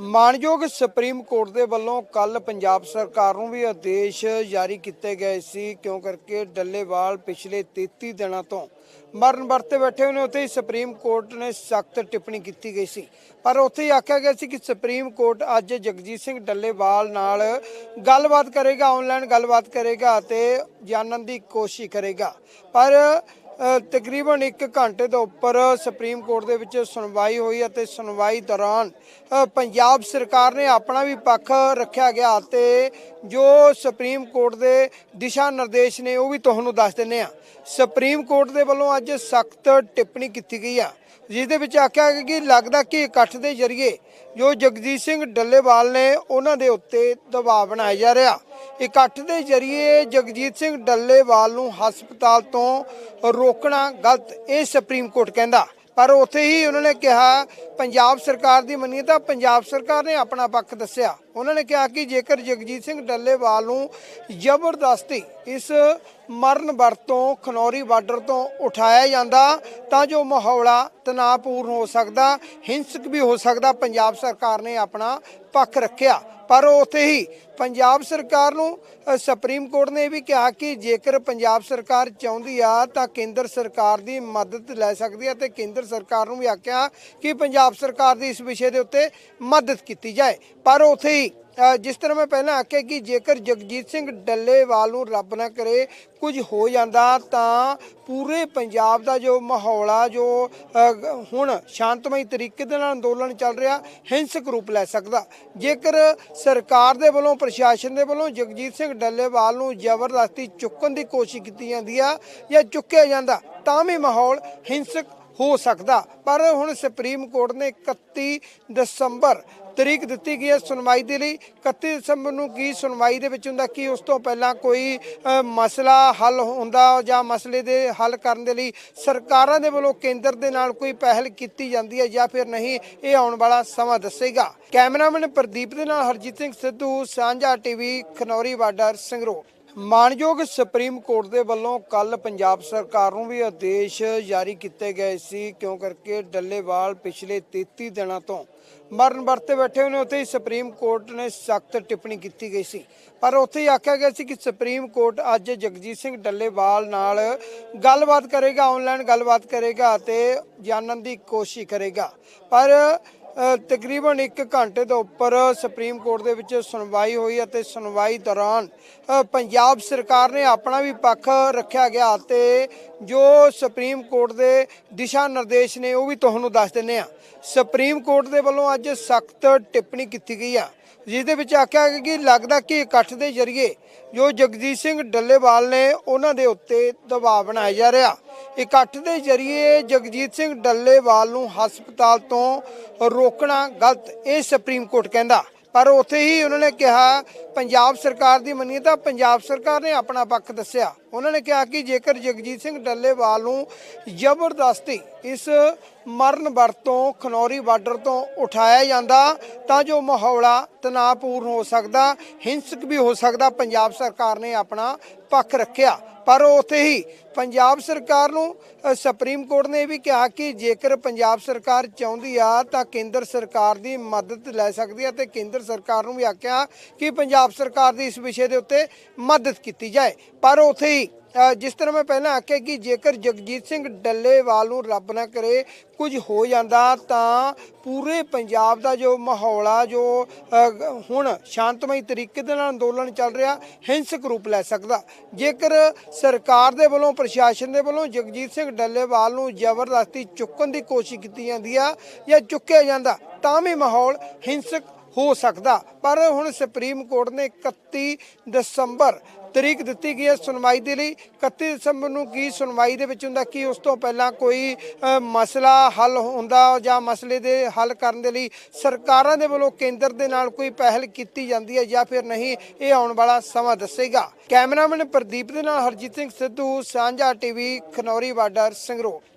ਮਾਨਯੋਗ supreme court ਦੇ ਵੱਲੋਂ ਕੱਲ ਪੰਜਾਬ ਸਰਕਾਰ ਨੂੰ ਵੀ ਆਦੇਸ਼ ਜਾਰੀ ਕੀਤੇ ਗਏ ਸੀ, ਕਿਉਂ ਕਰਕੇ ਡੱਲੇਵਾਲ ਪਿਛਲੇ 33 ਦਿਨਾਂ ਤੋਂ ਮਰਨ ਵਰਤੇ ਬੈਠੇ ਹੋਏ ਨੇ, ਉੱਥੇ ਹੀ ਸੁਪਰੀਮ ਕੋਰਟ ਨੇ ਸਖਤ ਟਿੱਪਣੀ ਕੀਤੀ ਗਈ ਸੀ। ਪਰ ਉੱਥੇ ਹੀ ਆਖਿਆ ਗਿਆ ਸੀ ਕਿ ਸੁਪਰੀਮ ਕੋਰਟ ਅੱਜ ਜਗਜੀਤ ਸਿੰਘ ਡੱਲੇਵਾਲ ਨਾਲ ਗੱਲਬਾਤ ਕਰੇਗਾ ਆਨਲਾਈਨ ਗੱਲਬਾਤ ਕਰੇਗਾ ਅਤੇ ਜਾਣਨ ਦੀ ਕੋਸ਼ਿਸ਼ ਕਰੇਗਾ। ਪਰ ਤਕਰੀਬਨ 1 ਘੰਟੇ ਤੋਂ ਉੱਪਰ ਸੁਪਰੀਮ ਕੋਰਟ ਦੇ ਵਿੱਚ ਸੁਣਵਾਈ ਹੋਈ ਅਤੇ ਸੁਣਵਾਈ ਦੌਰਾਨ ਪੰਜਾਬ ਸਰਕਾਰ ਨੇ ਆਪਣਾ ਵੀ ਪੱਖ ਰੱਖਿਆ ਗਿਆ ਤੇ ਜੋ ਸੁਪਰੀਮ ਕੋਰਟ ਦੇ ਦਿਸ਼ਾ ਨਿਰਦੇਸ਼ ਨੇ ਉਹ ਵੀ ਤੁਹਾਨੂੰ ਦੱਸ ਦਿੰਨੇ ਆ ਸੁਪਰੀਮ ਕੋਰਟ ਦੇ ਵੱਲੋਂ ਅੱਜ ਸਖਤ ਟਿੱਪਣੀ ਕੀਤੀ ਗਈ ਆ, ਜਿਸ ਦੇ ਵਿੱਚ ਆਖਿਆ ਗਿਆ ਕਿ ਲੱਗਦਾ ਕਿ ਇਕੱਠ ਦੇ ਜ਼ਰੀਏ ਜੋ ਜਗਜੀਤ ਸਿੰਘ ਡੱਲੇਵਾਲ ਨੇ ਉਹਨਾਂ ਦੇ ਉੱਤੇ ਦਬਾਅ ਬਣਾਇਆ ਜਾ ਰਿਹਾ। ਇਕੱਠ ਦੇ ਜ਼ਰੀਏ ਜਗਜੀਤ ਸਿੰਘ ਡੱਲੇਵਾਲ ਨੂੰ ਹਸਪਤਾਲ ਤੋਂ ਰੋਕਣਾ ਗਲਤ, ਇਹ ਸੁਪਰੀਮ ਕੋਰਟ ਕਹਿੰਦਾ। ਪਰ ਉੱਥੇ ਹੀ ਉਹਨਾਂ ਨੇ ਕਿਹਾ, ਪੰਜਾਬ ਸਰਕਾਰ ਦੀ ਮੰਨੀਏ ਤਾਂ ਪੰਜਾਬ ਸਰਕਾਰ ਨੇ ਆਪਣਾ ਪੱਖ ਦੱਸਿਆ। ਉਹਨਾਂ ਨੇ ਕਿਹਾ ਕਿ ਜੇਕਰ ਜਗਜੀਤ ਸਿੰਘ ਡੱਲੇਵਾਲ ਨੂੰ ਜ਼ਬਰਦਸਤੀ ਇਸ ਮਰਨ ਵਰਤੋਂ, ਖਨੌਰੀ ਬਾਰਡਰ ਤੋਂ ਉਠਾਇਆ ਜਾਂਦਾ ਤਾਂ ਜੋ ਮਾਹੌਲਾ ਤਣਾਅਪੂਰਨ ਹੋ ਸਕਦਾ, ਹਿੰਸਕ ਵੀ ਹੋ ਸਕਦਾ। ਪੰਜਾਬ ਸਰਕਾਰ ਨੇ ਆਪਣਾ ਪੱਖ ਰੱਖਿਆ। ਪਰ ਉੱਥੇ ਹੀ ਪੰਜਾਬ ਸਰਕਾਰ ਨੂੰ ਸੁਪਰੀਮ ਕੋਰਟ ਨੇ ਇਹ ਵੀ ਕਿਹਾ ਕਿ ਜੇਕਰ ਪੰਜਾਬ ਸਰਕਾਰ ਚਾਹੁੰਦੀ ਆ ਤਾਂ ਕੇਂਦਰ ਸਰਕਾਰ ਦੀ ਮਦਦ ਲੈ ਸਕਦੀ ਹੈ ਤੇ ਕੇਂਦਰ ਸਰਕਾਰ ਨੂੰ ਵੀ ਆਖਿਆ ਕਿ ਪੰਜਾਬ ਸਰਕਾਰ ਦੀ ਇਸ ਵਿਸ਼ੇ ਦੇ ਉੱਤੇ ਮਦਦ ਕੀਤੀ ਜਾਏ। ਪਰ ਉੱਥੇ ਹੀ ਜਿਸ ਤਰ੍ਹਾਂ ਮੈਂ ਪਹਿਲਾਂ ਆਖਿਆ ਕਿ ਜੇਕਰ ਜਗਜੀਤ ਸਿੰਘ ਡੱਲੇਵਾਲ ਨੂੰ ਰੱਬ ਨਾ ਕਰੇ, ਕੁਝ ਹੋ ਜਾਂਦਾ ਤਾਂ ਪੂਰੇ ਪੰਜਾਬ ਦਾ ਜੋ ਮਾਹੌਲ ਆ, ਜੋ ਹੁਣ ਸ਼ਾਂਤਮਈ ਤਰੀਕੇ ਦੇ ਨਾਲ ਅੰਦੋਲਨ ਚੱਲ ਰਿਹਾ, ਹਿੰਸਕ ਰੂਪ ਲੈ ਸਕਦਾ। ਜੇਕਰ ਸਰਕਾਰ ਦੇ ਵੱਲੋਂ, ਪ੍ਰਸ਼ਾਸਨ ਦੇ ਵੱਲੋਂ ਜਗਜੀਤ ਸਿੰਘ ਡੱਲੇਵਾਲ ਨੂੰ ਜ਼ਬਰਦਸਤੀ ਚੁੱਕਣ ਦੀ ਕੋਸ਼ਿਸ਼ ਕੀਤੀ ਜਾਂਦੀ ਆ ਜਾਂ ਚੁੱਕਿਆ ਜਾਂਦਾ, ਤਾਂ ਵੀ ਮਾਹੌਲ ਹਿੰਸਕ ਹੋ ਸਕਦਾ। ਪਰ ਹੁਣ ਸੁਪਰੀਮ ਕੋਰਟ ਨੇ 31 ਦਸੰਬਰ ਤਰੀਕ ਦਿੱਤੀ ਗਈ ਹੈ ਸੁਣਵਾਈ ਦੇ ਲਈ। 31 ਦਸੰਬਰ ਨੂੰ ਕੀ ਸੁਣਵਾਈ ਦੇ ਵਿੱਚ ਹੁੰਦਾ, ਕੀ ਉਸ ਤੋਂ ਪਹਿਲਾਂ ਕੋਈ ਮਸਲਾ ਹੱਲ ਹੁੰਦਾ ਜਾਂ ਮਸਲੇ ਦੇ ਹੱਲ ਕਰਨ ਦੇ ਲਈ ਸਰਕਾਰਾਂ ਦੇ ਵੱਲੋਂ ਕੇਂਦਰ ਦੇ ਨਾਲ ਕੋਈ ਪਹਿਲ ਕੀਤੀ ਜਾਂਦੀ ਹੈ ਜਾਂ ਫਿਰ ਨਹੀਂ, ਇਹ ਆਉਣ ਵਾਲਾ ਸਮਾਂ ਦੱਸੇਗਾ। ਕੈਮਰਾਮੈਨ ਪ੍ਰਦੀਪ ਦੇ ਨਾਲ ਹਰਜੀਤ ਸਿੰਘ ਸਿੱਧੂ, ਸਾਂਝਾ ਟੀਵੀ, ਖਨੌਰੀ ਬਾਰਡਰ, ਸੰਗਰੂਰ। ਮਾਨਯੋਗ ਸੁਪਰੀਮ ਕੋਰਟ ਦੇ ਵੱਲੋਂ ਕੱਲ ਪੰਜਾਬ ਸਰਕਾਰ ਨੂੰ ਵੀ ਆਦੇਸ਼ ਜਾਰੀ ਕੀਤੇ ਗਏ ਸੀ, ਕਿਉਂ ਕਰਕੇ ਡੱਲੇਵਾਲ ਪਿਛਲੇ 33 ਦਿਨਾਂ ਤੋਂ ਮਰਨ ਵਰਤੇ ਬੈਠੇ ਹੋਏ ਨੇ, ਉੱਥੇ ਹੀ ਸੁਪਰੀਮ ਕੋਰਟ ਨੇ ਸਖਤ ਟਿੱਪਣੀ ਕੀਤੀ ਗਈ ਸੀ। ਪਰ ਉੱਥੇ ਹੀ ਆਖਿਆ ਗਿਆ ਸੀ ਕਿ ਸੁਪਰੀਮ ਕੋਰਟ ਅੱਜ ਜਗਜੀਤ ਸਿੰਘ ਡੱਲੇਵਾਲ ਨਾਲ ਗੱਲਬਾਤ ਕਰੇਗਾ ਆਨਲਾਈਨ ਗੱਲਬਾਤ ਕਰੇਗਾ ਅਤੇ ਜਾਣਨ ਦੀ ਕੋਸ਼ਿਸ਼ ਕਰੇਗਾ। ਪਰ ਤਕਰੀਬਨ 1 ਘੰਟੇ ਤੋਂ ਉੱਪਰ ਸੁਪਰੀਮ ਕੋਰਟ ਦੇ ਵਿੱਚ ਸੁਣਵਾਈ ਹੋਈ ਅਤੇ ਸੁਣਵਾਈ ਦੌਰਾਨ ਪੰਜਾਬ ਸਰਕਾਰ ਨੇ ਆਪਣਾ ਵੀ ਪੱਖ ਰੱਖਿਆ ਗਿਆ ਤੇ ਜੋ ਸੁਪਰੀਮ ਕੋਰਟ ਦੇ ਦਿਸ਼ਾ ਨਿਰਦੇਸ਼ ਨੇ ਉਹ ਵੀ ਤੁਹਾਨੂੰ ਦੱਸ ਦਿੰਨੇ ਆ ਸੁਪਰੀਮ ਕੋਰਟ ਦੇ ਵੱਲੋਂ ਅੱਜ ਸਖਤ ਟਿੱਪਣੀ ਕੀਤੀ ਗਈ ਆ, ਜਿਸ ਦੇ ਵਿੱਚ ਆਖਿਆ ਗਿਆ ਕਿ ਲੱਗਦਾ ਕਿ ਇਕੱਠ ਦੇ ਜ਼ਰੀਏ ਜੋ ਜਗਜੀਤ ਸਿੰਘ ਡੱਲੇਵਾਲ ਨੇ ਉਹਨਾਂ ਦੇ ਉੱਤੇ ਦਬਾਅ ਬਣਾਇਆ ਜਾ ਰਿਹਾ। ਇਕੱਠ ਦੇ ਜ਼ਰੀਏ ਜਗਜੀਤ ਸਿੰਘ ਡੱਲੇਵਾਲ ਨੂੰ ਹਸਪਤਾਲ ਤੋਂ ਰੋਕਣਾ ਗਲਤ, ਇਹ ਸੁਪਰੀਮ ਕੋਰਟ ਕਹਿੰਦਾ। ਪਰ ਉੱਥੇ ਹੀ ਉਹਨਾਂ ਨੇ ਕਿਹਾ, ਪੰਜਾਬ ਸਰਕਾਰ ਦੀ ਮੰਨੀਏ ਤਾਂ ਪੰਜਾਬ ਸਰਕਾਰ ਨੇ ਆਪਣਾ ਪੱਖ ਦੱਸਿਆ। ਉਹਨਾਂ ਨੇ ਕਿਹਾ ਕਿ ਜੇਕਰ ਜਗਜੀਤ ਸਿੰਘ ਡੱਲੇਵਾਲ ਨੂੰ ਜ਼ਬਰਦਸਤੀ ਇਸ ਮਰਨ ਵਰਤੋਂ, ਖਨੌਰੀ ਬਾਰਡਰ ਤੋਂ ਉਠਾਇਆ ਜਾਂਦਾ, ਤਾਂ ਜੋ ਮਾਹੌਲਾ ਤਣਾਅਪੂਰਨ ਹੋ ਸਕਦਾ, ਹਿੰਸਕ ਵੀ ਹੋ ਸਕਦਾ, ਪੰਜਾਬ ਸਰਕਾਰ ਨੇ ਆਪਣਾ ਪੱਖ ਰੱਖਿਆ। ਪਰ ਉੱਥੇ ਹੀ ਪੰਜਾਬ ਸਰਕਾਰ ਨੂੰ ਸੁਪਰੀਮ ਕੋਰਟ ਨੇ ਇਹ ਵੀ ਕਿਹਾ ਕਿ ਜੇਕਰ ਪੰਜਾਬ ਸਰਕਾਰ ਚਾਹੁੰਦੀ ਆ, ਤਾਂ ਕੇਂਦਰ ਸਰਕਾਰ ਦੀ ਮਦਦ ਲੈ ਸਕਦੀ ਹੈ ਤੇ ਕੇਂਦਰ ਸਰਕਾਰ ਨੂੰ ਵੀ ਆਖਿਆ ਕਿ ਪੰਜਾਬ ਸਰਕਾਰ ਦੀ ਇਸ ਵਿਸ਼ੇ ਦੇ ਉੱਤੇ ਮਦਦ ਕੀਤੀ ਜਾਏ। ਪਰ ਉੱਥੇ ਹੀ ਜਿਸ ਤਰ੍ਹਾਂ ਮੈਂ ਪਹਿਲਾਂ ਆਖਿਆ ਕਿ ਜੇਕਰ ਜਗਜੀਤ ਸਿੰਘ ਡੱਲੇਵਾਲ ਨੂੰ ਰੱਬ ਨਾ ਕਰੇ, ਕੁਝ ਹੋ ਜਾਂਦਾ ਤਾਂ ਪੂਰੇ ਪੰਜਾਬ ਦਾ ਜੋ ਮਾਹੌਲ ਆ, ਜੋ ਹੁਣ ਸ਼ਾਂਤਮਈ ਤਰੀਕੇ ਦੇ ਨਾਲ ਅੰਦੋਲਨ ਚੱਲ ਰਿਹਾ, ਹਿੰਸਕ ਰੂਪ ਲੈ ਸਕਦਾ। ਜੇਕਰ ਸਰਕਾਰ ਦੇ ਵੱਲੋਂ, ਪ੍ਰਸ਼ਾਸਨ ਦੇ ਵੱਲੋਂ ਜਗਜੀਤ ਸਿੰਘ ਡੱਲੇਵਾਲ ਨੂੰ ਜ਼ਬਰਦਸਤੀ ਚੁੱਕਣ ਦੀ ਕੋਸ਼ਿਸ਼ ਕੀਤੀ ਜਾਂਦੀ ਆ ਜਾਂ ਚੁੱਕਿਆ ਜਾਂਦਾ, ਤਾਂ ਵੀ ਮਾਹੌਲ ਹਿੰਸਕ ਹੋ ਸਕਦਾ। ਪਰ ਹੁਣ ਸੁਪਰੀਮ ਕੋਰਟ ਨੇ 31 ਦਸੰਬਰ ਤਰੀਕ ਦਿੱਤੀ ਗਈ ਹੈ ਸੁਣਵਾਈ ਦੇ ਲਈ। 31 ਦਸੰਬਰ ਨੂੰ ਕੀ ਸੁਣਵਾਈ ਦੇ ਵਿੱਚ ਹੁੰਦਾ, ਕੀ ਉਸ ਤੋਂ ਪਹਿਲਾਂ ਕੋਈ ਮਸਲਾ ਹੱਲ ਹੁੰਦਾ ਜਾਂ ਮਸਲੇ ਦੇ ਹੱਲ ਕਰਨ ਦੇ ਲਈ ਸਰਕਾਰਾਂ ਦੇ ਵੱਲੋਂ ਕੇਂਦਰ ਦੇ ਨਾਲ ਕੋਈ ਪਹਿਲ ਕੀਤੀ ਜਾਂਦੀ ਹੈ ਜਾਂ ਫਿਰ ਨਹੀਂ, ਇਹ ਆਉਣ ਵਾਲਾ ਸਮਾਂ ਦੱਸੇਗਾ। ਕੈਮਰਾਮੈਨ ਪ੍ਰਦੀਪ ਦੇ ਨਾਲ ਹਰਜੀਤ ਸਿੰਘ ਸਿੱਧੂ, ਸਾਂਝਾ ਟੀਵੀ, ਖਨੌਰੀ ਬਾਰਡਰ, ਸੰਗਰੂਰ।